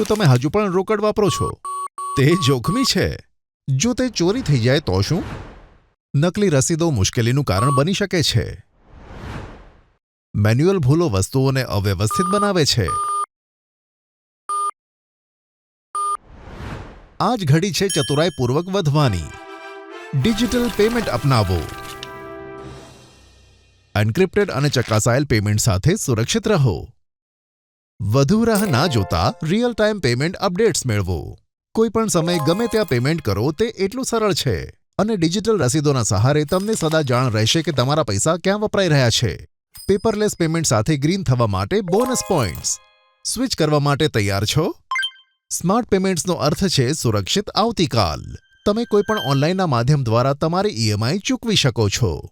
શું તમે હજુ પણ રોકડ વાપરો છો? તે જોખમી છે. જો તે ચોરી થઈ જાય તો શું? નકલી રસીદો મુશ્કેલીનું કારણ બની શકે છે. મેન્યુઅલ ભૂલો વસ્તુઓને અવ્યવસ્થિત બનાવે છે. આ જ ઘડી છે ચતુરાઈપૂર્વક વધવાની. Digital payment અપનાવો. એન્ક્રિપ્ટેડ અને ચકાસાયેલ પેમેન્ટ સાથે સુરક્ષિત રહો. વધુ રાહ ના જોતા રિયલ ટાઈમ પેમેન્ટ અપડેટ્સ મેળવો. કોઈ પણ સમયે ગમે ત્યાં પેમેન્ટ કરો, તે એટલું સરળ છે. અને ડિજિટલ રસીદોના સહારે તમને સદા જાણ રહેશે કે તમારા પૈસા ક્યાં વપરાઈ રહ્યા છે. પેપરલેસ પેમેન્ટ સાથે ગ્રીન થવા માટે બોનસ પોઈન્ટ્સ સ્વિચ કરવા માટે તૈયાર છો? સ્માર્ટ પેમેન્ટ્સનો અર્થ છે સુરક્ષિત આવતીકાલ. તમે કોઈ પણ ઓનલાઈનના માધ્યમ દ્વારા તમારી ઈએમઆઈ ચૂકવી શકો છો.